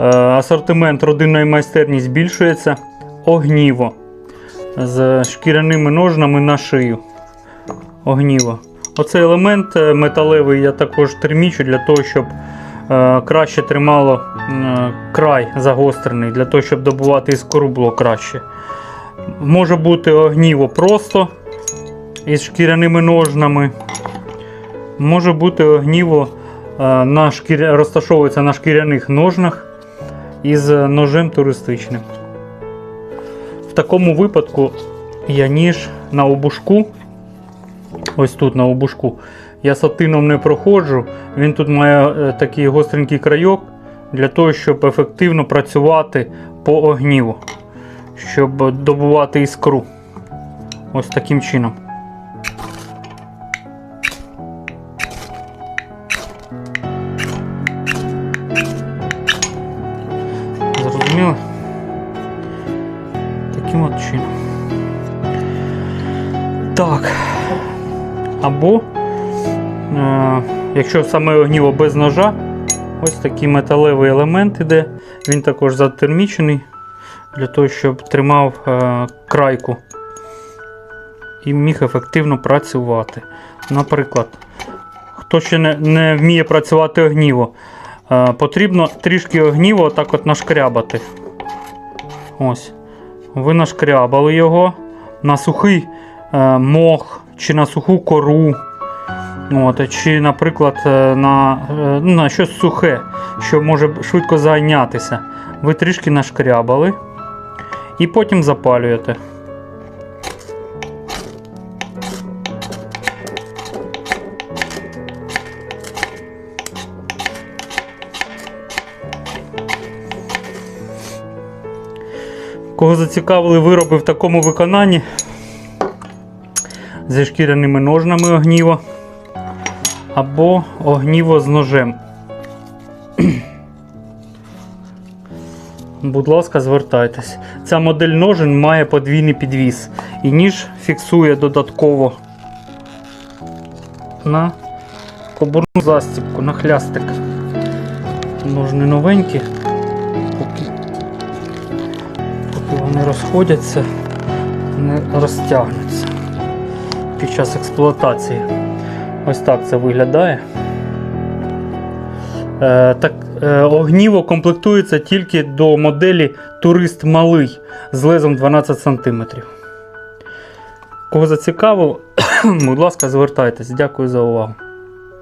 Е, Асортимент родинної майстерні збільшується. Огніво з шкіряними ножнами на шию. Огніво. Оцей елемент е, металевий я також термічу для того, щоб е, краще тримало край загострений, для того, щоб добувати іскору було краще. Може бути огніво просто із шкіряними ножнами. Може бути огніво на шкіря... розташовується на шкіряних ножнах із ножем туристичним. В такому випадку я ніж на обушку, ось тут на обушку, я сатином не проходжу. Він тут має е, такий гостренький крайок для того, щоб ефективно працювати по огніву, щоб добувати іскру. Ось таким чином. Зрозуміло? Таким от чином. Так. Або, е, якщо саме огніво без ножа, ось такий металевий елемент іде. Він також затермічений для того, щоб тримав е, крайку і міг ефективно працювати. Наприклад, хто ще не, не вміє працювати огніво, потрібно трішки огніво так от нашкрябати. Ось. Ви нашкрябали його на сухий е, мох чи на суху кору. От, чи, наприклад, е, на, е, ну, на щось сухе, що може швидко зайнятися. Ви трішки нашкрябали і потім запалюєте. Кого зацікавили вироби в такому виконанні зі шкіряними ножнами огніво або огніво з ножем. Будь ласка, звертайтесь. Ця модель ножен має подвійний підвіс і ніж фіксує додатково на кобурну застібку, на хлястик. Ножни новенькі, вони розходяться, не розтягнуться під час експлуатації. Ось так це виглядає. Е, так, е, огніво комплектується тільки до моделі Турист малий з лезом 12 см. Кого зацікавило, будь ласка, звертайтесь. Дякую за увагу.